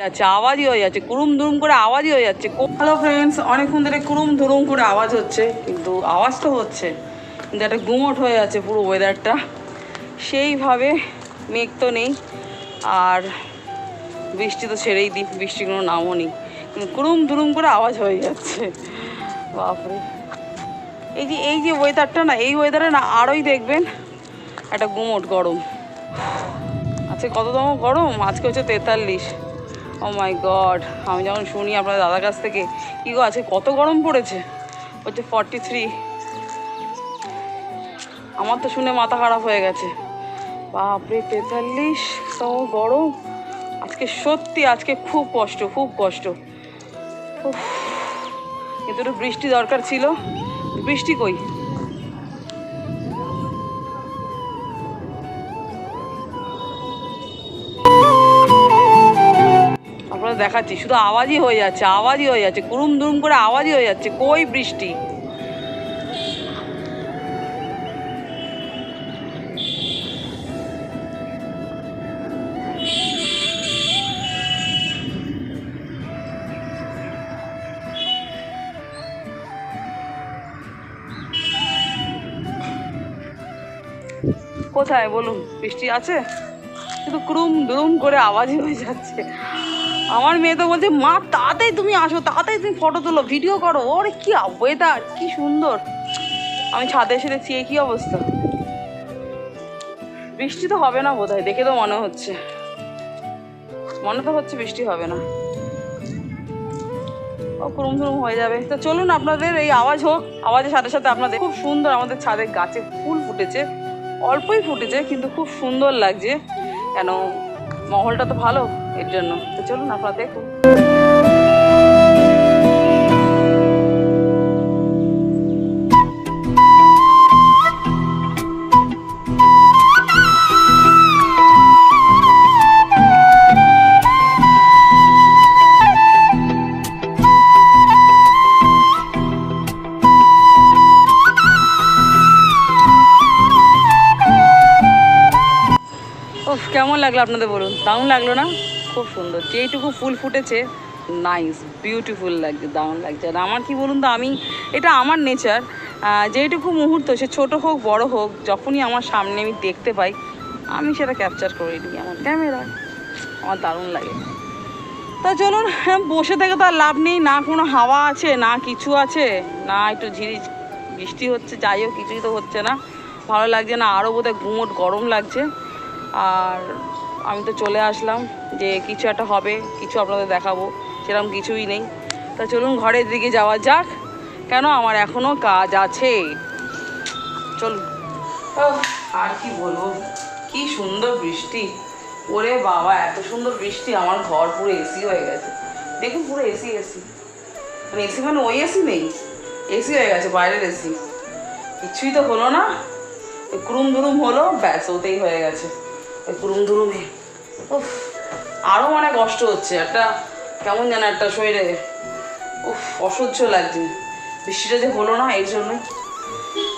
যাচ্ছে, আওয়াজই হয়ে যাচ্ছে, কুরুম করে আওয়াজই হয়ে যাচ্ছে। অনেকক্ষণ ধরে কুরুম করে আওয়াজ হচ্ছে, কিন্তু আওয়াজ তো হচ্ছে। কিন্তু একটা গুমোট হয়ে পুরো ওয়েদারটা সেইভাবে মেঘ তো নেই, আর বৃষ্টি তো ছেড়েই দিই বৃষ্টি কোনো নামও নেই। কিন্তু কুরুম দুরুম করে আওয়াজ হয়ে যাচ্ছে। বাপরে। এই যে এই যে ওয়েদারটা না, এই ওয়েদারে না আরোই দেখবেন একটা গুমোট গরম। আজকে কততম গরম? আজকে হচ্ছে তেতাল্লিশ। ও মাই গড আমি যখন শুনি আপনার দাদার কাছ থেকে, কী গো, আজকে কত গরম পড়েছে? হচ্ছে ফর্টি থ্রি আমার তো শুনে মাথা খারাপ হয়ে গেছে। বাপরে, তেতাল্লিশ তম গরম। আজকে সত্যি, আজকে খুব কষ্ট খুব কষ্ট। কিন্তু একটু বৃষ্টি দরকার ছিল। বৃষ্টি কই? দেখাচ্ছি। শুধু আওয়াজই হয়ে যাচ্ছে, আওয়াজই হয়ে যাচ্ছে, কুরুম দুরুম করে আওয়াজই হয়ে যাচ্ছে, কই বৃষ্টি? কোথায় বলুন, বৃষ্টি আছে? শুধু ক্রুম দুরুম করে আওয়াজই হয়ে যাচ্ছে। আমার মেয়ে তো বলছে, মা, তাড়াতাড়ি তুমি আসো, তাড়াতাড়ি তুমি ফটো তোলো ভিডিও করো। ওরে কি ওয়েদার কি সুন্দর। আমি ছাদে এসে দেখছি কি অবস্থা? বৃষ্টি তো হবে না বোধহয়, দেখে তো মনে হচ্ছে। মনে তো হচ্ছে বৃষ্টি হবে না। ও কুরুম হয়ে যাবে। তো চলুন আপনাদের এই আওয়াজ হোক, আওয়াজের সাথে সাথে আপনাদের খুব সুন্দর আমাদের ছাদের গাছে ফুল ফুটেছে। অল্পই ফুটেছে, কিন্তু খুব সুন্দর লাগছে। কেন মহলটা তো ভালো এর জন্য। তো চলুন আপনারা দেখুন। কেমন লাগল আপনাদের বলুন? দারুণ লাগল না? খুব সুন্দর। যেইটুকু ফুল ফুটেছে। নাইস বিউটিফুল লাগছে দারুণ লাগছে। আর আমার কি বলুন তো আমি এটা আমার নেচার যেইটুকু মুহূর্ত সে ছোটো হোক বড় হোক যখনই আমার সামনে আমি দেখতে পাই আমি সেটা ক্যাপচার করে নিই আমার ক্যামেরায় আমার দারুণ লাগে। তা চলুন হ্যাঁ, বসে থেকে তো আর লাভ নেই। না কোনো হাওয়া আছে না কিছু আছে না একটু ঝিরি বৃষ্টি হচ্ছে যাই হোক কিছুই তো হচ্ছে না। ভালো লাগছে না আরও বোধহয় গুমোট গরম লাগছে। আর আমি তো চলে আসলাম যে কিছু একটা হবে, কিছু আপনাদের দেখাবো, সেরকম কিছুই নেই। তা চলুন ঘরের দিকে যাওয়া যাক, কেন আমার এখনও কাজ আছে। চলুন। আর কি বলব, কি সুন্দর বৃষ্টি। ওরে বাবা, এত সুন্দর বৃষ্টি, আমার ঘর পুরো এসি হয়ে গেছে। দেখুন, পুরো এসি এসি। মানে এসি মানে ওই এসি নেই, এসি হয়ে গেছে, বাইরের এসি। কিছুই তো হলো না কুরুম দুরুম হলো, ব্যাস, ওতেই হয়ে গেছে। ওই কুরুম দুরুমে উফ আরও মানে কষ্ট হচ্ছে। একটা কেমন যেন একটা শরীরে, উফ, অসহ্য লাগছে। বৃষ্টিটা যে হলো না এই জন্যই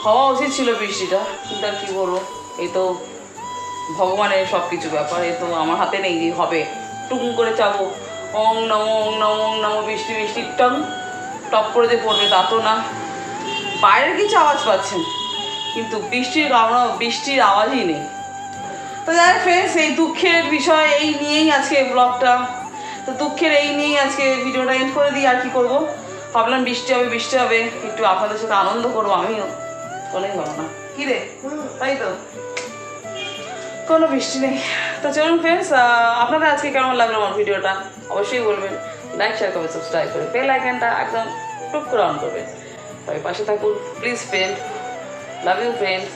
হওয়া উচিত ছিল বৃষ্টিটা, কিন্তু আর কী বলব? এই তো ভগবানের সব কিছু ব্যাপার এ তো আমার হাতে নেই যে হবে। টুম করে চাবো। ওং নমো, ওং নম, ওং নমো, বৃষ্টি বৃষ্টি, টং। টপ করে যে পড়বে, তা তো না। বাইরের কিছু আওয়াজ পাচ্ছেন, কিন্তু বৃষ্টির কারণ বৃষ্টির আওয়াজই নেই। তো যাই ফ্রেন্ডস এই দুঃখের বিষয় এই নিয়েই আজকে ব্লগটা তো দুঃখের এই নিয়েই আজকে ভিডিওটা এন্ড করে দিই আর কি করব? ভাবলাম বৃষ্টি হবে বৃষ্টি হবে একটু আপনাদের সাথে আনন্দ করব আমিও। কোনোই হলো না। কি রে? তাই তো? কোনো বৃষ্টি নেই। তো চলুন ফ্রেন্ডস আপনাদের আজকে কেমন লাগল আমার ভিডিওটা? অবশ্যই বলবেন। লাইক শেয়ার করবেন সাবস্ক্রাইব করে বেল আইকনটা একদম টুক করে অন করবেন। তবে পাশে থাকুন। Please friend love you friends